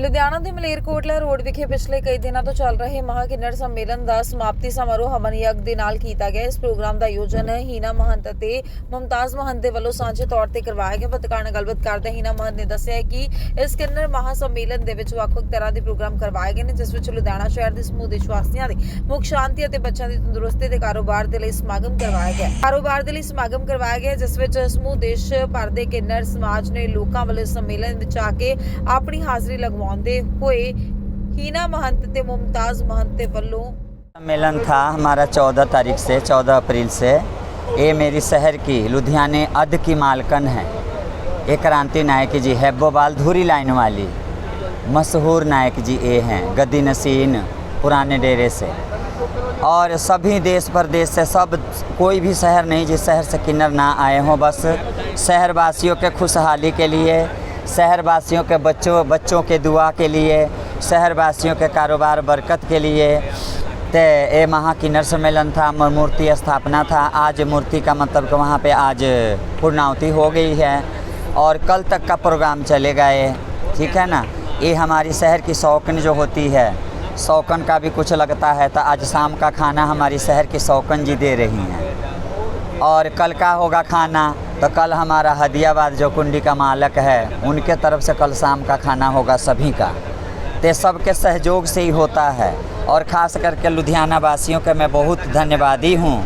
ਲੁਧਿਆਣਾ ਦੇ ਮਲੇਰਕੋਟਲਾ ਰੋਡ ਵਿਖੇ ਪਿਛਲੇ ਕਈ ਦਿਨਾਂ ਤੋਂ ਚੱਲ ਰਹੇ ਮਹਾਕਿੰਨਰ ਸੰਮੇਲਨ ਦਾ ਸਮਾਪਤੀ ਸਮਾਰੋਹ ਹਵਨ ਯੱਗ ਦੇ ਨਾਲ ਕੀਤਾ ਗਿਆ। ਇਸ ਪ੍ਰੋਗਰਾਮ ਦਾ ਆਯੋਜਨ ਹੀਨਾ ਮਹੰਤ ਅਤੇ ਮੁਮਤਾਜ਼ ਮਹੰਤ ਦੇ ਵੱਲੋਂ ਸਾਂਝੇ ਤੌਰ ਤੇ ਕਰਵਾਇਆ ਗਿਆ। ਪੱਤਰਕਾਰ ਨਾਲ ਗੱਲਬਾਤ ਕਰਦੇ ਹੀਨਾ ਮਹੰਤ ਨੇ ਦੱਸਿਆ ਕਿ ਇਸ ਕਿੰਨਰ ਮਹਾ ਸੰਮੇਲਨ ਦੇ ਵਿੱਚ ਵੱਖ-ਵੱਖ ਤਰ੍ਹਾਂ ਦੇ ਪ੍ਰੋਗਰਾਮ ਕਰਵਾਏ ਗਏ ਨੇ, ਜਿਸ ਵਿੱਚ ਲੁਧਿਆਣਾ ਸ਼ਹਿਰ ਦੇ ਸਮੂਹ ਦੇਸ਼ ਵਾਸੀਆਂ ਦੀ ਮੁੱਖ ਸ਼ਾਂਤੀ ਅਤੇ ਬੱਚਿਆਂ ਦੀ ਤੰਦਰੁਸਤੀ ਦੇ ਕਾਰੋਬਾਰ ਦੇ ਲਈ ਸਮਾਗਮ ਕਰਵਾਇਆ ਗਿਆ। ਕਾਰੋਬਾਰ ਦੇ ਲਈ ਸਮਾਗਮ ਕਰਵਾਇਆ ਗਿਆ, ਜਿਸ ਵਿੱਚ ਸਮੂਹ ਦੇਸ਼ ਭਰ ਦੇ ਕਿੰਨਰ ਸਮਾਜ ਨੇ ਲੋਕਾਂ ਵੱਲੋਂ ਇਸ ਸੰਮੇਲਨ ਵਿੱਚ ਆ ਕੇ ਆਪਣੀ ਹਾਜ਼ਰੀ ਲਗਵਾਉਂਦੇ ਹੋਏ ਹੀਨਾ ਮਹੰਤ ਤੇ ਮੁਮਤਾਜ਼ ਮਹੰਤ ਦੇ ਵੱਲੋਂ सम्मेलन था हमारा 14 तारीख से 14 अप्रैल से ये मेरी शहर की लुधियाने अध की मालकन है ये क्रांति नायक जी हैबोबाल धुरी लाइन वाली मशहूर नायक जी ये हैं गद्दी नसीन पुराने डेरे से और सभी देश प्रदेश से सब कोई भी शहर नहीं जिस शहर से किन्नर ना आए हों बस शहरवासियों के खुशहाली के लिए शहरवासियों के बच्चों बच्चों के दुआ के लिए, शहरवासियों के कारोबार बरकत के लिए। ते ये महा किन्नर सम्मेलन था मूर्ति स्थापना था। आज मूर्ति का मतलब कि वहाँ पे आज पूर्णावती हो गई है और कल तक का प्रोग्राम चलेगा ये ठीक है ना? ये हमारी शहर की शौकन जो होती है, शौकन का भी कुछ लगता है। तो आज शाम का खाना हमारी शहर की शौकन जी दे रही हैं। और कल का होगा खाना। तो कल हमारा हदियाबाद जो कुंडी का मालक है, उनके तरफ़ से कल शाम का खाना होगा सभी का। ते सबके सहयोग से ही होता है। और ख़ास करके लुधियाना वासियों के मैं बहुत धन्यवादी हूँ।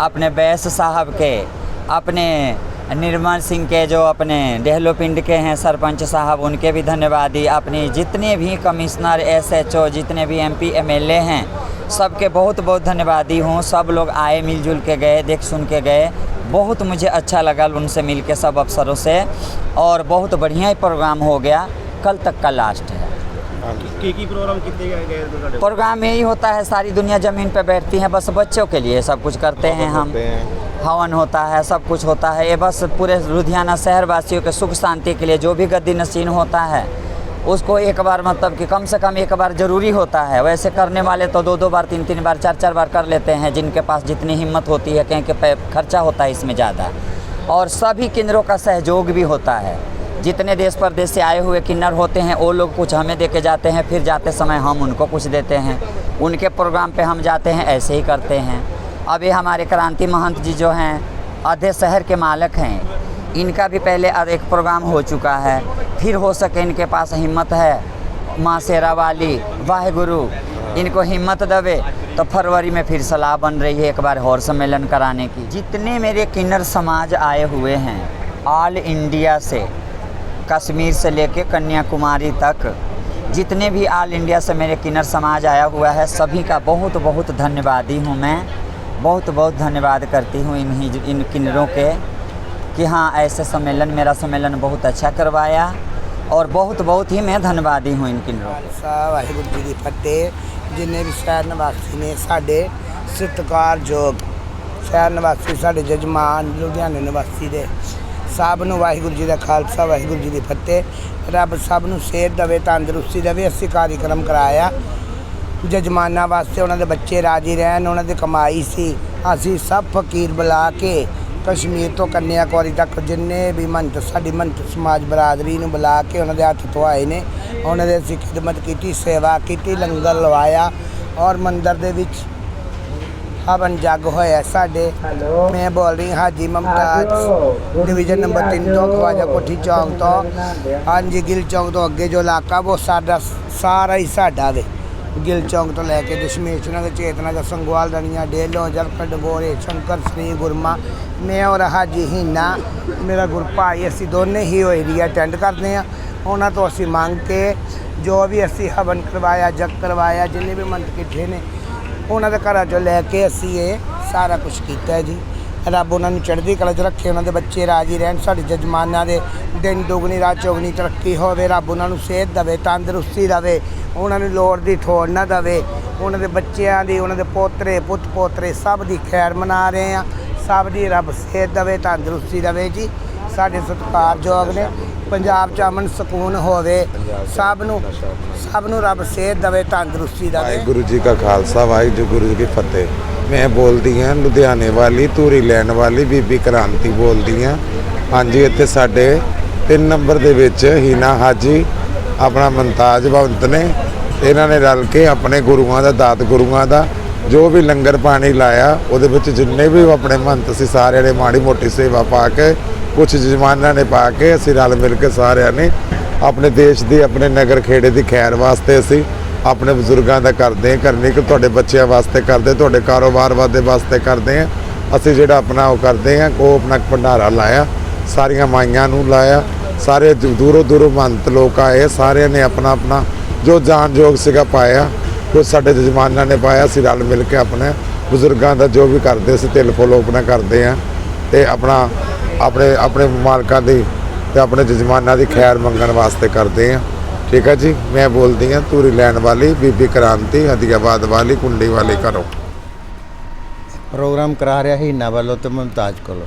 अपने बैस साहब के, अपने निर्मल सिंह के जो अपने डेहलो पिंड के हैं सरपंच साहब, उनके भी धन्यवादी। अपने जितने भी कमिश्नर, एसएचओ, जितने भी एमपी, एमएलए हैं सबके बहुत बहुत धन्यवादी हूँ। सब लोग आए मिलजुल के गए देख सुन के गए। बहुत मुझे अच्छा लगा उनसे मिल के सब अफसरों से। और बहुत बढ़िया प्रोग्राम हो गया। कल तक का लास्ट है। की, प्रोग्राम कितने प्रोग्राम यही होता है सारी दुनिया ज़मीन पर बैठती है बस बच्चों के लिए सब कुछ करते हैं हम। हवन होता है सब कुछ होता है। ये बस पूरे लुधियाना शहर वासियों के सुख शांति के लिए जो भी गद्दी नशीन होता है उसको एक बार मतलब कि कम से कम एक बार ज़रूरी होता है। वैसे करने वाले तो दो दो बार तीन तीन बार चार चार बार कर लेते हैं, जिनके पास जितनी हिम्मत होती है कहीं के खर्चा होता है इसमें ज़्यादा। और सभी केंद्रों का सहयोग भी होता है। जितने देश परदेश से आए हुए किन्नर होते हैं, वो लोग कुछ हमें दे के जाते हैं, फिर जाते समय हम उनको कुछ देते हैं। उनके प्रोग्राम पे हम जाते हैं, ऐसे ही करते हैं। अभी हमारे क्रांति महंत जी जो हैं, आधे शहर के मालक हैं। इनका भी पहले एक प्रोग्राम हो चुका है। फिर हो सके इनके पास हिम्मत है। माँ शेरा वाली वाहे गुरु इनको हिम्मत दबे तो फरवरी में फिर सलाह बन रही है एक बार और सम्मेलन कराने की। जितने मेरे किन्नर समाज आए हुए हैं ऑल इंडिया से, कश्मीर से लेके कन्याकुमारी तक, जितने भी ऑल इंडिया से मेरे किन्नर समाज आया हुआ है, सभी का बहुत बहुत धन्यवादी हूँ मैं। बहुत बहुत धन्यवाद करती हूँ इन ही इन किन्नरों के। कि हाँ ऐसे सम्मेलन मेरा सम्मेलन बहुत अच्छा करवाया और बहुत बहुत ही मैं धन्यवादी हूँ इन किन्नरों के ਖਾਲਸਾ ਵਾਹਿਗੁਰੂ ਜੀ ਦੀ ਫਤਿਹ ਜਿੰਨੇ ਵੀ ਸ਼ਹਿਰ ਨਿਵਾਸੀ ਨੇ ਸਾਡੇ ਸਤਿਕਾਰਯੋਗ ਸ਼ਹਿਰ ਨਿਵਾਸੀ ਸਾਡੇ ਜਜਮਾਨ ਲੁਧਿਆਣੇ ਨਿਵਾਸੀ ਦੇ ਸਭ ਨੂੰ ਵਾਹਿਗੁਰੂ ਜੀ ਦਾ ਖਾਲਸਾ ਵਾਹਿਗੁਰੂ ਜੀ ਦੀ ਫਤਿਹ ਰੱਬ ਸਭ ਨੂੰ ਸਿਹਤ ਦੇਵੇ ਤੰਦਰੁਸਤੀ ਦੇਵੇ ਅਸੀਂ ਕਾਰਜਕ੍ਰਮ ਕਰਾਇਆ ਜਜਮਾਨਾਂ ਵਾਸਤੇ ਉਹਨਾਂ ਦੇ ਬੱਚੇ ਰਾਜੀ ਰਹਿਣ ਉਹਨਾਂ ਦੀ ਕਮਾਈ ਸੀ ਅਸੀਂ ਸਭ ਫਕੀਰ ਬੁਲਾ ਕੇ ਕਸ਼ਮੀਰ ਤੋਂ ਕੰਨਿਆਕੁਮਾਰੀ ਤੱਕ ਜਿੰਨੇ ਵੀ ਮੰਤ ਸਾਡੀ ਮੰਤ ਸਮਾਜ ਬਰਾਦਰੀ ਨੂੰ ਬੁਲਾ ਕੇ ਉਹਨਾਂ ਦੇ ਹੱਥ ਧੁਆਏ ਨੇ। ਉਹਨਾਂ ਦੇ ਅਸੀਂ ਖਿਦਮਤ ਕੀਤੀ ਸੇਵਾ ਕੀਤੀ ਲੰਗਰ ਲਵਾਇਆ ਔਰ ਮੰਦਿਰ ਦੇ ਵਿੱਚ ਹਵਨ ਜਗ ਹੋਇਆ ਸਾਡੇ। ਮੈਂ ਬੋਲ ਰਹੀ ਹਾਜੀ ਮਮਤਾਜ ਡਿਵੀਜ਼ਨ ਨੰਬਰ 3 ਤੋਂ ਖਵਾਜਾ ਕੋਠੀ ਚੌਂਕ ਤੋਂ। ਹਾਂਜੀ ਗਿਲ ਚੌਂਕ ਤੋਂ ਅੱਗੇ ਜੋ ਇਲਾਕਾ ਉਹ ਸਾਡਾ ਸਾਰਾ ਹੀ ਸਾਡਾ ਵੇ। ਗਿਲ ਚੌਂਕ ਤੋਂ ਲੈ ਕੇ ਦਸ਼ਮੇਸ਼ ਨਗਰ ਚੇਤਨਾ ਦਾ ਸੰਗਵਾਲ ਦਣੀਆਂ ਡੇਲੋ ਜਲਪੜ ਡਬੋਰੇ ਸ਼ੰਕਰ, ਸ੍ਰੀ ਗੁਰਮਾ ਮੈਂ ਔਰ ਹਾਜੀ ਹੀਨਾ, ਮੇਰਾ ਗੁਰਭਾਈ ਅਸੀਂ ਦੋਨੇ ਹੀ ਉਹ ਏਰੀਆ ਅਟੈਂਡ ਕਰਦੇ ਆ ਉਹਨਾਂ ਤੋਂ ਅਸੀਂ ਮੰਗ ਕੇ ਜੋ ਵੀ ਅਸੀਂ ਹਵਨ ਕਰਵਾਇਆ, ਜਗ ਕਰਵਾਇਆ, ਜਿੰਨੇ ਵੀ ਮੰਤ ਕਿੱਥੇ ਨੇ, ਉਹਨਾਂ ਦੇ ਘਰਾਂ ਚੋਂ ਲੈ ਕੇ ਅਸੀਂ ਇਹ ਸਾਰਾ ਕੁਝ ਕੀਤਾ ਜੀ। ਰੱਬ ਉਹਨਾਂ ਨੂੰ ਚੜ੍ਹਦੀ ਕਲਾ 'ਚ ਰੱਖੇ, ਉਹਨਾਂ ਦੇ ਬੱਚੇ ਰਾਜੀ ਰਹਿਣ, ਸਾਡੇ ਜਜਮਾਨਾਂ ਦੇ ਦਿਨ ਦੁਗਣੀ, ਰਾਤ ਚੌਗਣੀ ਤਰੱਕੀ ਹੋਵੇ, ਰੱਬ ਉਹਨਾਂ ਨੂੰ ਸਿਹਤ ਦੇਵੇ, ਤੰਦਰੁਸਤੀ ਦੇਵੇ, ਉਹਨਾਂ ਨੂੰ ਲੋੜ ਦੀ ਠੋੜ ਨਾ ਦੇਵੇ, ਉਹਨਾਂ ਦੇ ਬੱਚਿਆਂ ਦੀ, ਉਹਨਾਂ ਦੇ ਪੋਤਰੇ, ਪੁੱਤ ਪੋਤਰੇ ਸਭ ਦੀ ਖੈਰ ਮਨਾ ਰਹੇ ਆ ਸਭ ਦੀ ਰੱਬ ਸਿਹਤ ਦੇਵੇ, ਤੰਦਰੁਸਤੀ ਦੇਵੇ ਜੀ। ਸਾਡੇ ਸਤਿਕਾਰਯੋਗ ਨੇ, ਪੰਜਾਬ 'ਚ ਅਮਨ ਸਕੂਨ ਹੋਵੇ, ਸਭ ਨੂੰ ਸਭ ਨੂੰ ਰੱਬ ਸਿਹਤ ਦੇਵੇ, ਤੰਦਰੁਸਤੀ ਦੇਵੇ। ਵਾਹਿਗੁਰੂ ਜੀ ਕਾ ਖਾਲਸਾ, ਵਾਹਿਗੁਰੂ ਗੁਰੂ ਜੀ ਕੀ ਫਤਿਹ। ਮੈਂ ਬੋਲਦੀ ਹਾਂ, ਲੁਧਿਆਣੇ ਵਾਲੀ, ਧੂਰੀ ਲੈਣ ਵਾਲੀ ਬੀਬੀ ਕ੍ਰਾਂਤੀ ਬੋਲਦੀ ਹਾਂ। ਹਾਂਜੀ, ਇੱਥੇ ਸਾਡੇ 3 ਨੰਬਰ ਦੇ ਵਿੱਚ ਹੀਨਾ ਹਾਜੀ, ਆਪਣਾ ਮਮਤਾਜ ਭਗਤ ਨੇ। ਇਹਨਾਂ ਨੇ ਰਲ ਕੇ ਆਪਣੇ ਗੁਰੂਆਂ ਦਾ, ਦਾਤ ਗੁਰੂਆਂ ਦਾ, ਜੋ ਵੀ ਲੰਗਰ ਪਾਣੀ ਲਾਇਆ, ਉਹਦੇ ਵਿੱਚ ਜਿੰਨੇ ਵੀ ਆਪਣੇ ਮੰਤ ਸੀ, ਸਾਰਿਆਂ ਨੇ ਮਾੜੀ ਮੋਟੀ ਸੇਵਾ ਪਾ ਕੇ ਕੁਝ ਜਮਾਨਾਂ ਨੇ ਪਾ ਕੇ, ਅਸੀਂ ਰਲ ਮਿਲ ਕੇ ਸਾਰਿਆਂ ਨੇ ਆਪਣੇ ਦੇਸ਼ ਦੀ, ਆਪਣੇ ਨਗਰ ਖੇੜੇ ਦੀ ਖੈਰ ਵਾਸਤੇ ਅਸੀਂ ਆਪਣੇ ਬਜ਼ੁਰਗਾਂ ਦਾ ਕਰਦੇ ਹਾਂ ਕਰਨੀ ਕਿ ਤੁਹਾਡੇ ਬੱਚਿਆਂ ਵਾਸਤੇ ਕਰਦੇ, ਤੁਹਾਡੇ ਕਾਰੋਬਾਰ ਵਾਦੇ ਵਾਸਤੇ ਕਰਦੇ ਹਾਂ। ਅਸੀਂ ਜਿਹੜਾ ਆਪਣਾ ਉਹ ਕਰਦੇ ਹਾਂ, ਉਹ ਆਪਣਾ ਭੰਡਾਰਾ ਲਾਇਆ, ਸਾਰੀਆਂ ਮਾਈਆਂ ਨੂੰ ਲਾਇਆ, ਸਾਰੇ ਦੂਰੋਂ ਦੂਰੋਂ ਮੰਤ ਲੋਕ ਆਏ, ਸਾਰਿਆਂ ਨੇ ਆਪਣਾ ਆਪਣਾ ਜੋ ਜਾਣਯੋਗ ਸੀਗਾ ਪਾਇਆ, ਜੋ ਸਾਡੇ ਜਜਮਾਨਾਂ ਨੇ ਪਾਇਆ, ਅਸੀਂ ਰਲ ਮਿਲ ਕੇ ਆਪਣੇ ਬਜ਼ੁਰਗਾਂ ਦਾ ਜੋ ਵੀ ਕਰਦੇ ਸੀ, ਤਿਲ ਫੁੱਲ ਆਪਣਾ ਕਰਦੇ ਆ ਤੇ ਆਪਣਾ, ਆਪਣੇ ਆਪਣੇ ਮਾਲਕਾਂ ਦੀ ਤੇ ਆਪਣੇ ਜਜਮਾਨਾਂ ਦੀ ਖੈਰ ਮੰਗਣ ਵਾਸਤੇ ਕਰਦੇ ਆ ਠੀਕ ਹੈ ਜੀ, ਮੈਂ ਬੋਲਦੀ ਆ ਤੂਰੀ ਲੈਣ ਵਾਲੀ, ਬੀਬੀ ਕ੍ਰਾਂਤੀ, ਹਦੀਆਬਾਦ ਵਾਲੀ, ਕੁੰਡੀ ਵਾਲੀ ਘਰੋਂ। ਪ੍ਰੋਗਰਾਮ ਕਰਾ ਰਿਹਾ ਹੀਨਾ ਵੱਲੋਂ ਤੇ ਮੁਮਤਾਜ ਕੋਲੋਂ।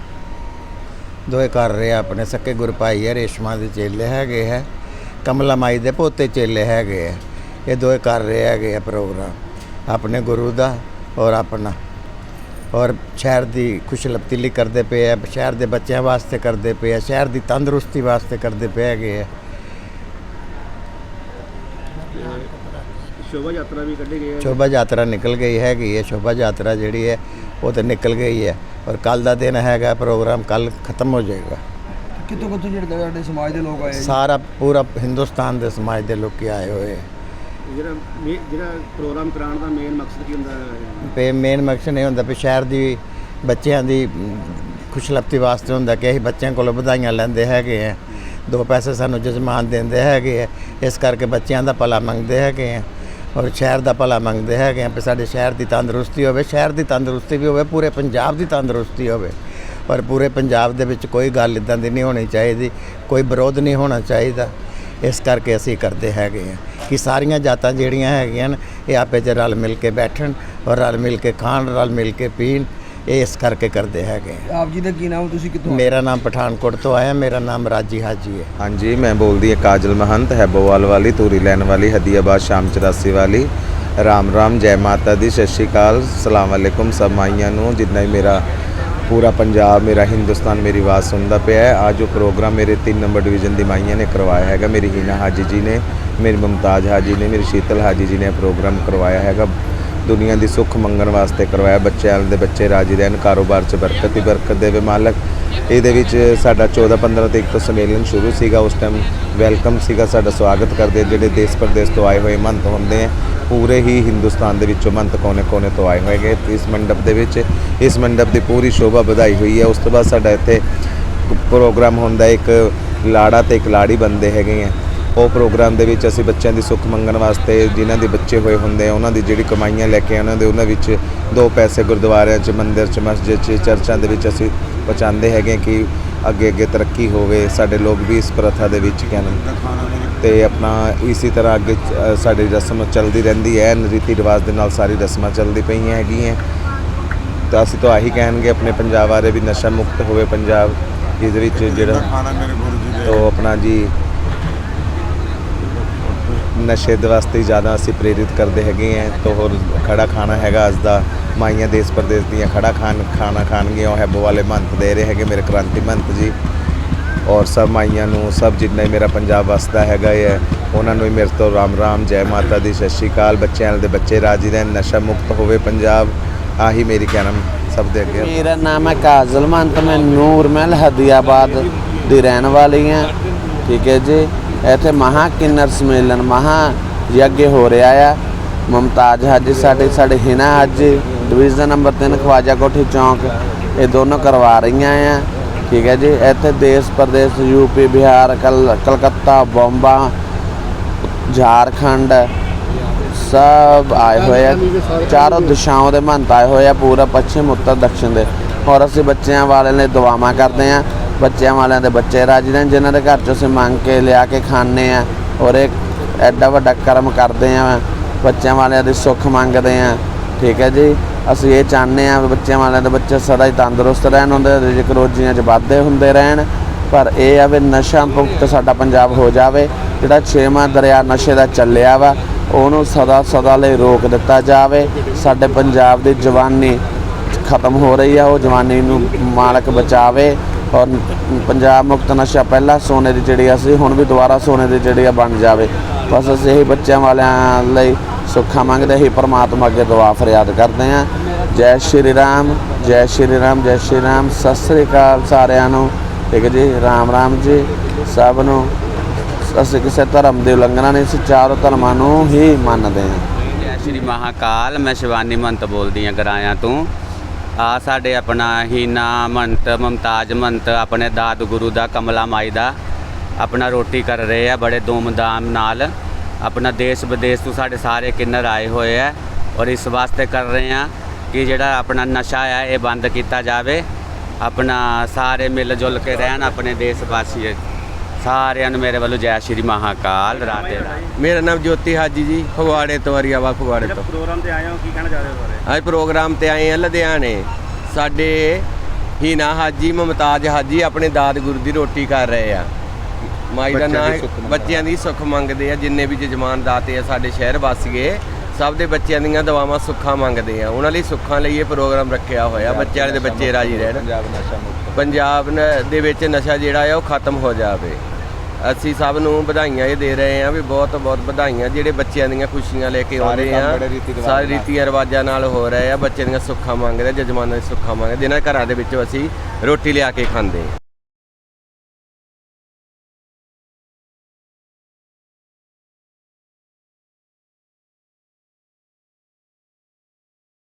ਦੋਏ ਕਰ ਰਹੇ ਆ ਆਪਣੇ, ਸਕੇ ਗੁਰ ਭਾਈ ਹੈ ਰੇਸ਼ਮਾ ਦੇ ਚੇਲੇ ਹੈਗੇ ਹੈ ਕਮਲਾ ਮਾਈ ਦੇ ਪੋਤੇ ਚੇਲੇ ਹੈਗੇ ਹੈ ਇਹ ਦੋਏ ਕਰ ਰਹੇ ਹੈਗੇ ਆ ਪ੍ਰੋਗਰਾਮ, ਆਪਣੇ ਗੁਰੂ ਦਾ ਔਰ ਆਪਣਾ। ਔਰ ਸ਼ਹਿਰ ਦੀ ਖੁਸ਼ਲਪਤੀ ਲਈ ਕਰਦੇ ਪਏ ਆ, ਸ਼ਹਿਰ ਦੇ ਬੱਚਿਆਂ ਵਾਸਤੇ ਕਰਦੇ ਪਏ ਆ, ਸ਼ਹਿਰ ਦੀ ਤੰਦਰੁਸਤੀ ਵਾਸਤੇ ਕਰਦੇ ਪਏ ਹੈਗੇ ਆ। ਸ਼ੋਭਾ ਯਾਤਰਾ ਵੀ ਕੱਢੀ ਗਈ ਹੈ। ਸ਼ੋਭਾ ਯਾਤਰਾ ਨਿਕਲ ਗਈ ਹੈਗੀ ਹੈ ਸ਼ੋਭਾ ਯਾਤਰਾ ਜਿਹੜੀ ਹੈ ਉਹ ਤੇ ਨਿਕਲ ਗਈ ਹੈ। ਔਰ ਕੱਲ ਦਾ ਦਿਨ ਹੈਗਾ ਪ੍ਰੋਗਰਾਮ ਕੱਲ ਖਤਮ ਹੋ ਜਾਏਗਾ। ਕਿੱਥੋਂ ਕਿੱਥੋਂ ਜਿਹੜੇ ਸਾਡੇ ਸਮਾਜ ਦੇ ਲੋਕ ਆਏ? ਜੀ? ਸਾਰਾ ਪੂਰਾ ਹਿੰਦੁਸਤਾਨ ਦੇ ਸਮਾਜ ਦੇ ਲੋਕੀ ਆਏ ਹੋਏ ਜਿਹੜਾ ਮੇ- ਜਿਹੜਾ ਪ੍ਰੋਗਰਾਮ ਕਰਾਉਣ ਦਾ ਮੇਨ ਮਕਸਦ ਕੀ ਹੁੰਦਾ ਹੈ? ਪੇ ਮੇਨ ਮਕਸਦ ਇਹ ਹੁੰਦਾ ਵੀ ਸ਼ਹਿਰ ਦੀ ਬੱਚਿਆਂ ਦੀ ਖੁਸ਼ਲਪਤੀ ਵਾਸਤੇ ਹੁੰਦਾ ਕਿ ਅਸੀਂ ਬੱਚਿਆਂ ਕੋਲੋਂ ਵਧਾਈਆਂ ਲੈਂਦੇ ਹੈਗੇ ਆ ਦੋ ਪੈਸੇ ਸਾਨੂੰ ਜਜ਼ਮਾਨ ਦਿੰਦੇ ਹੈਗੇ ਆ ਇਸ ਕਰਕੇ ਬੱਚਿਆਂ ਦਾ ਭਲਾ ਮੰਗਦੇ ਹੈਗੇ ਆ ਔਰ ਸ਼ਹਿਰ ਦਾ ਭਲਾ ਮੰਗਦੇ ਹੈਗੇ ਆ ਵੀ ਸਾਡੇ ਸ਼ਹਿਰ ਦੀ ਤੰਦਰੁਸਤੀ ਹੋਵੇ, ਸ਼ਹਿਰ ਦੀ ਤੰਦਰੁਸਤੀ ਵੀ ਹੋਵੇ, ਪੂਰੇ ਪੰਜਾਬ ਦੀ ਤੰਦਰੁਸਤੀ ਹੋਵੇ। ਪਰ ਪੂਰੇ ਪੰਜਾਬ ਦੇ ਵਿੱਚ ਕੋਈ ਗੱਲ ਇਦਾਂ ਦੀ ਨਹੀਂ ਹੋਣੀ ਚਾਹੀਦੀ, ਕੋਈ ਵਿਰੋਧ ਨਹੀਂ ਹੋਣਾ ਚਾਹੀਦਾ। ਇਸ ਕਰਕੇ ਅਸੀਂ ਕਰਦੇ ਹੈਗੇ ਆ ਕਿ ਸਾਰੀਆਂ ਜਾਤਾਂ ਜਿਹੜੀਆਂ ਹੈਗੀਆਂ ਨੇ, ਇਹ ਆਪੇ 'ਚ ਰਲ ਮਿਲ ਕੇ ਬੈਠਣ ਔਰ ਰਲ ਮਿਲ ਕੇ ਖਾਣ, ਰਲ ਮਿਲ ਕੇ ਪੀਣ। ਇਹ ਇਸ ਕਰਕੇ ਕਰਦੇ ਹੈਗੇ ਆ। ਆਪ ਜੀ ਦਾ ਕੀ ਨਾਮ ਤੁਸੀਂ ਕਿੱਥੋਂ? ਮੇਰਾ ਨਾਮ ਪਠਾਨਕੋਟ ਤੋਂ ਆਇਆ ਮੇਰਾ ਨਾਮ ਰਾਜੀ ਹਾਜੀ ਹੈ। ਹਾਂਜੀ ਮੈਂ ਬੋਲਦੀ ਹਾਂ ਕਾਜਲ ਮਹੰਤ ਹੈਬੋਵਾਲ ਵਾਲੀ ਤੂਰੀ ਲੈਣ ਵਾਲੀ ਹਦੀਆਬਾਦ ਸ਼ਾਮ 84 ਵਾਲੀ। ਰਾਮ ਰਾਮ ਜੈ ਮਾਤਾ ਦੀ ਸਤਿ ਸ਼੍ਰੀ ਅਕਾਲ। ਸਲਾਮ ਵਾਲੇਕੁਮ ਸਭ ਮਾਈਆਂ ਨੂੰ ਜਿੰਨਾ ਹੀ ਮੇਰਾ ਪੂਰਾ ਪੰਜਾਬ ਮੇਰਾ ਹਿੰਦੁਸਤਾਨ ਮੇਰੀ ਆਵਾਜ਼ ਸੁਣਦਾ ਪਿਆ ਹੈ। ਅੱਜ ਜੋ ਪ੍ਰੋਗਰਾਮ ਮੇਰੇ 3 ਨੰਬਰ ਡਿਵੀਜ਼ਨ ਦੀ ਮਾਈਆਂ ਨੇ ਕਰਵਾਇਆ ਹੈਗਾ। ਮੇਰੀ ਹੀਨਾ ਹਾਜੀ ਜੀ ਨੇ ਮੇਰੀ ਮੁਮਤਾਜ ਹਾਜੀ ਨੇ ਮੇਰੀ ਸ਼ੀਤਲ ਹਾਜੀ ਜੀ ਨੇ ਇਹ ਪ੍ਰੋਗਰਾਮ ਕਰਵਾਇਆ ਹੈਗਾ। ਦੁਨੀਆ ਦੀ ਸੁੱਖ ਮੰਗਣ ਵਾਸਤੇ ਕਰਵਾਇਆ। ਬੱਚਿਆਂ ਦੇ ਬੱਚੇ ਰਾਜੀ ਰਹਿਣ, ਕਾਰੋਬਾਰ 'ਚ ਬਰਕਤ ਹੀ ਬਰਕਤ ਦੇਵੇ ਮਾਲਕ। ਇਹਦੇ ਵਿੱਚ ਸਾਡਾ 14 15 ਤਰੀਕ ਤੋਂ ਸੰਮੇਲਨ ਸ਼ੁਰੂ ਸੀਗਾ, ਉਸ ਟਾਈਮ ਵੈਲਕਮ ਸੀਗਾ, ਸਾਡਾ ਸਵਾਗਤ ਕਰਦੇ ਜਿਹੜੇ ਦੇਸ਼ ਪ੍ਰਦੇਸ਼ ਤੋਂ ਆਏ ਹੋਏ ਮੰਤ ਹੁੰਦੇ ਆ। ਪੂਰੇ ਹੀ ਹਿੰਦੁਸਤਾਨ ਦੇ ਵਿੱਚੋਂ ਮੰਤ ਕੋਨੇ-ਕੋਨੇ ਤੋਂ ਆਏ ਹੋਏਗੇ ਇਸ ਮੰਡਪ ਦੇ ਵਿੱਚ, ਇਸ ਮੰਡਪ ਦੀ ਪੂਰੀ ਸ਼ੋਭਾ ਵਧਾਈ ਹੋਈ ਹੈ। ਉਸ ਤੋਂ ਬਾਅਦ ਸਾਡਾ ਇੱਥੇ ਪ੍ਰੋਗਰਾਮ ਹੁੰਦਾ, ਇੱਕ ਲਾੜਾ ਤੇ ਇੱਕ ਲਾੜੀ ਬੰਦੇ ਹੈਗੇ ਆ। ਉਹ ਪ੍ਰੋਗਰਾਮ ਦੇ ਵਿੱਚ ਅਸੀਂ ਬੱਚਿਆਂ ਦੀ ਸੁੱਖ ਮੰਗਣ ਵਾਸਤੇ ਜਿਨ੍ਹਾਂ ਦੇ ਬੱਚੇ ਹੋਏ ਹੁੰਦੇ ਆ ਉਹਨਾਂ ਦੀ ਜਿਹੜੀ ਕਮਾਈਆਂ ਲੈ ਕੇ ਉਹਨਾਂ ਦੇ ਉਹਨਾਂ ਵਿੱਚ ਦੋ ਪੈਸੇ ਗੁਰਦੁਆਰਿਆਂ 'ਚ ਮੰਦਿਰ 'ਚ ਮਸਜਿਦ 'ਚ ਚਰਚਾਂ ਦੇ ਵਿੱਚ ਅਸੀਂ ਪਹੁੰਚਾਉਂਦੇ ਹੈਗੇ ਕਿ ਅੱਗੇ ਅੱਗੇ ਤਰੱਕੀ ਹੋਵੇ ਸਾਡੇ ਲੋਕ ਵੀ ਇਸ ਪ੍ਰਥਾ ਦੇ ਵਿੱਚ ਕਹਿਣ। ਤੇ ਆਪਣਾ ਇਸੇ ਤਰ੍ਹਾਂ ਅੱਗੇ ਸਾਡੀ ਰਸਮ ਚੱਲਦੀ ਰਹਿੰਦੀ ਹੈ ਰੀਤੀ ਰਿਵਾਜ ਦੇ ਨਾਲ ਸਾਰੀ ਰਸਮਾਂ ਚੱਲਦੀ ਪਈਆਂ ਹੈਗੀਆਂ। ਤਾਂ ਅਸੀਂ ਤਾਂ ਆਹੀ ਕਹਿਣਗੇ ਆਪਣੇ ਪੰਜਾਬ ਬਾਰੇ ਵੀ ਨਸ਼ਾ ਮੁਕਤ ਹੋਵੇ ਪੰਜਾਬ ਇਹਦੇ ਵਿੱਚ ਜਿਹੜਾ ਖਾਣਾ ਮੇਰੇ ਗੁਰੂ ਜੀ ਦੇ। ਤੋ ਆਪਣਾ ਜੀ ਨਸ਼ੇ ਦੇ ਵਾਸਤੇ ਜ਼ਿਆਦਾ ਅਸੀਂ ਪ੍ਰੇਰਿਤ ਕਰਦੇ ਹੈਗੇ ਆ ਤੋ ਹੋਰ ਖੜਾ ਖਾਣਾ ਹੈਗਾ ਅੱਜ ਦਾ। ਮਾਈਆਂ ਦੇਸ਼ ਪ੍ਰਦੇਸ਼ ਦੀਆਂ ਖੜਾ ਖਾਣ, ਖਾਣਾ ਖਾਣਗੇ ਉਹ ਹੈਬੋ ਵਾਲੇ ਮੰਤ ਦੇ ਰਹੇ ਹੈਗੇ ਮੇਰੇ ਕ੍ਰਾਂਤੀ ਮੰਤ ਜੀ। ਔਰ ਸਭ ਮਾਈਆਂ ਨੂੰ, ਸਭ ਜਿੰਨਾ ਹੀ ਮੇਰਾ ਪੰਜਾਬ ਵਸਦਾ ਹੈਗਾ ਹੈ, ਉਹਨਾਂ ਨੂੰ ਵੀ ਮੇਰੇ ਤੋਂ ਰਾਮ ਰਾਮ, ਜੈ ਮਾਤਾ ਦੀ, ਸਤਿ ਸ਼੍ਰੀ ਅਕਾਲ। ਬੱਚਿਆਂ ਦੇ ਬੱਚੇ ਰਾਜੀ ਰਹਿਣ, ਨਸ਼ਾ ਮੁਕਤ ਹੋਵੇ ਪੰਜਾਬ, ਆਹੀ ਮੇਰੀ ਕਹਿਣਾ ਸਭ ਦੇ ਅੱਗੇ। ਮੇਰਾ ਨਾਮ ਹੈ ਕਾਜ਼ਲ ਮੰਤ, ਮੈਂ ਨੂਰ ਮਹਿਲ ਹਦੀਆਬਾਦ ਦੀ ਰਹਿਣ ਵਾਲੀ ਹਾਂ। ਠੀਕ ਹੈ ਜੀ। ਇੱਥੇ ਮਹਾ ਕਿੰਨਰ ਸਮੇਲਨ, ਮਹਾ ਯੱਗ ਹੋ ਰਿਹਾ ਆ। ਮੁਮਤਾਜ ਹਾਜੀ ਸਾਡੇ ਸਾਡੇ ਹਿਨਾ ਹਾਜੀ ਡਿਵੀਜ਼ਨ ਨੰਬਰ 3 ਖਵਾਜਾ ਕੋਠੀ ਚੌਂਕ, ਇਹ ਦੋਨੋਂ ਕਰਵਾ ਰਹੀਆਂ ਆ। ਠੀਕ ਹੈ ਜੀ, ਇੱਥੇ ਦੇਸ਼ ਪ੍ਰਦੇਸ਼ ਯੂਪੀ ਬਿਹਾਰ, ਕਲ, ਕਲਕੱਤਾ, ਬੰਬਾ, ਝਾਰਖੰਡ, ਸਭ ਆਏ ਹੋਏ ਆ। ਚਾਰੋਂ ਦਿਸ਼ਾਵਾਂ ਦੇ ਮਹੰਤ ਆਏ ਹੋਏ ਆ, ਪੂਰਾ ਪੱਛਮ, ਉੱਤਰ, ਦਕਸ਼ਿਣ ਦੇ। ਔਰ ਅਸੀਂ ਬੱਚਿਆਂ ਵਾਲਿਆਂ ਲਈ ਦੁਆਵਾਂ ਕਰਦੇ ਆ। ਬੱਚਿਆਂ ਵਾਲਿਆਂ ਦੇ ਬੱਚੇ ਰਾਜੀ ਰਹਿਣ ਜਿਨ੍ਹਾਂ ਦੇ ਘਰ ਚੋਂ ਅਸੀਂ ਮੰਗ ਕੇ ਲਿਆ ਕੇ ਖਾਣੇ ਆ ਔਰ ਇਹ ਐਡਾ ਵੱਡਾ ਕਰਮ ਕਰਦੇ ਆ ਬੱਚਿਆਂ ਵਾਲਿਆਂ ਦੀ ਸੁੱਖ ਮੰਗਦੇ ਆ ਠੀਕ ਹੈ ਜੀ? ਅਸੀਂ ਇਹ ਚਾਹੁੰਦੇ ਆ ਵੀ ਬੱਚਿਆਂ ਵਾਲਿਆਂ ਦੇ ਬੱਚੇ ਸਦਾ ਹੀ ਤੰਦਰੁਸਤ ਰਹਿਣ ਹੁੰਦੇ ਰਿਜਕ ਰੋਜੀਆਂ 'ਚ ਵਾਧੇ ਹੁੰਦੇ ਰਹਿਣ। ਪਰ ਇਹ ਆ ਵੀ ਨਸ਼ਾ ਮੁਕਤ ਸਾਡਾ ਪੰਜਾਬ ਹੋ ਜਾਵੇ, ਜਿਹੜਾ ਛੇਵਾਂ ਦਰਿਆ ਨਸ਼ੇ ਦਾ ਚੱਲਿਆ ਵਾ, ਉਹਨੂੰ ਸਦਾ ਸਦਾ ਲਈ ਰੋਕ ਦਿੱਤਾ ਜਾਵੇ। ਸਾਡੇ ਪੰਜਾਬ ਦੀ ਜਵਾਨੀ ਖਤਮ ਹੋ ਰਹੀ ਆ, ਉਹ ਜਵਾਨੀ ਨੂੰ ਮਾਲਕ ਬਚਾਵੇ। ਔਰ ਪੰਜਾਬ ਮੁਕਤ ਨਸ਼ਾ ਪਹਿਲਾਂ ਸੋਨੇ ਦੀ ਚਿੜੀਆ ਸੀ, ਹੁਣ ਵੀ ਦੁਬਾਰਾ ਸੋਨੇ ਦੀ ਚਿੜੀਆ ਬਣ ਜਾਵੇ। ਬਸ ਅਸੀਂ ਇਹੀ ਬੱਚਿਆਂ ਵਾਲਿਆਂ ਲਈ ਸੁੱਖਾ ਮੰਗਦੇ ਹੀ ਪਰਮਾਤਮਾ ਅੱਗੇ ਦੁਆ ਫਰਿਆਦ ਕਰਦੇ ਹਾਂ। ਜੈ ਸ਼੍ਰੀ ਰਾਮ, ਜੈ ਸ਼੍ਰੀ ਰਾਮ, ਜੈ ਸ਼੍ਰੀ ਰਾਮ। ਸਤਿ ਸ੍ਰੀ ਅਕਾਲ ਸਾਰਿਆਂ ਨੂੰ। ਠੀਕ ਹੈ ਜੀ, ਰਾਮ ਰਾਮ ਜੀ। ਸਭ ਨੂੰ ਅਸੀਂ ਕਿਸੇ ਧਰਮ ਦੇ ਉਲੰਘਣਾ ਨਹੀਂ ਅਸੀਂ ਚਾਰੋਂ ਧਰਮਾਂ ਨੂੰ ਹੀ ਮੰਨਦੇ ਹਾਂ। ਜੈ ਸ਼੍ਰੀ ਮਹਾਕਾਲ, ਮੈਂ ਸ਼ਿਵਾਨੀ ਮੰਤ ਬੋਲਦੀ ਹਾਂ, ਗਰਾਇਆ ਤੋਂ। ਆ ਸਾਡੇ ਆਪਣਾ ਹੀਨਾ ਮੰਤ, ਮਮਤਾਜ ਮੰਤ, ਆਪਣੇ ਦਾਦ ਗੁਰੂ ਦਾ ਕਮਲਾ ਮਾਈ ਦਾ ਆਪਣਾ ਰੋਟੀ ਕਰ ਰਹੇ ਆ, ਬੜੇ ਧੂਮਧਾਮ ਨਾਲ। ਆਪਣਾ ਦੇਸ਼ ਵਿਦੇਸ਼ ਤੋਂ ਸਾਡੇ ਸਾਰੇ ਕਿੰਨਰ ਆਏ ਹੋਏ ਆ ਔਰ ਇਸ ਵਾਸਤੇ ਕਰ ਰਹੇ ਆ ਕਿ ਜਿਹੜਾ ਆਪਣਾ ਨਸ਼ਾ ਆ, ਇਹ ਬੰਦ ਕੀਤਾ ਜਾਵੇ। ਆਪਣਾ ਸਾਰੇ ਮਿਲ ਜੁਲ ਕੇ ਰਹਿਣ ਆਪਣੇ ਦੇਸ਼ ਵਾਸੀ ਸਾਰਿਆਂ ਨੂੰ ਮੇਰੇ ਵੱਲੋਂ ਜੈ ਸ਼੍ਰੀ ਮਹਾਕਾਲ ਰਾਧੇ ਰਾਧੇ। ਮੇਰਾ ਨਾਮ ਜੋਤੀ ਹਾਜੀ ਜੀ ਫਗਵਾੜੇ ਤੋਂ ਹਰੀਆਵਾ ਫਗਵਾੜੇ ਤੋਂ। ਪ੍ਰੋਗਰਾਮ ਤੇ ਆਏ ਹੋ ਕੀ ਕਹਿਣਾ ਚਾਹ ਰਹੇ ਹੋ ਬਾਰੇ ਅੱਜ ਪ੍ਰੋਗਰਾਮ ਤੇ ਆਏ ਹਾਂ ਲੁਧਿਆਣੇ। ਸਾਡੇ ਹੀਨਾ ਹਾਜੀ ਮਮਤਾਜ ਹਾਜੀ ਆਪਣੇ ਦਾਦ ਗੁਰੂ ਦੀ ਰੋਟੀ ਕਰ ਰਹੇ ਆ। ਮਾਈ ਦਾ ਨਾਮ ਬੱਚਿਆਂ ਦੀ ਸੁੱਖ ਮੰਗਦੇ ਆ ਜਿੰਨੇ ਵੀ ਜਜਮਾਨ ਦਾਤੇ ਆ ਸਾਡੇ ਸ਼ਹਿਰ ਵਾਸੀਏ ਸਭ ਦੇ ਬੱਚਿਆਂ ਦੀਆਂ ਦੁਆਵਾਂ ਸੁੱਖਾਂ ਮੰਗਦੇ ਆ। ਉਹਨਾਂ ਲਈ ਸੁੱਖਾਂ ਲਈ ਇਹ ਪ੍ਰੋਗਰਾਮ ਰੱਖਿਆ ਹੋਇਆ। ਬੱਚਿਆਂ ਦੇ ਬੱਚੇ ਰਾਜੀ ਰਹਿਣ। ਪੰਜਾਬ ਨਸ਼ਾ ਮੁਕਤ। ਪੰਜਾਬ ਨ- ਦੇ ਵਿੱਚ ਨਸ਼ਾ ਜਿਹੜਾ ਆ ਉਹ ਖਤਮ ਹੋ ਜਾਵੇ। ਅਸੀਂ ਸਭ ਨੂੰ ਵਧਾਈਆਂ ਇਹ ਦੇ ਰਹੇ ਹਾਂ ਵੀ ਬਹੁਤ ਬਹੁਤ ਵਧਾਈਆਂ ਜਿਹੜੇ ਬੱਚਿਆਂ ਦੀਆਂ ਖੁਸ਼ੀਆਂ ਲੈ ਕੇ ਆਉਂਦੇ ਆ ਬੜੇ ਰੀਤੀ ਰਿਵਾਜ ਸਾਰੇ ਨਾਲ। ਹੋ ਰਹੇ ਆ ਬੱਚਿਆਂ ਦੀਆਂ ਸੁੱਖਾਂ ਮੰਗਦੇ ਜਜਮਾਨਾਂ ਦੀ ਸੁੱਖਾਂ ਮੰਗਦੇ ਜਿਨ੍ਹਾਂ ਘਰਾਂ ਦੇ ਵਿੱਚੋਂ ਅਸੀਂ ਰੋਟੀ ਲਿਆ ਕੇ ਖਾਂਦੇ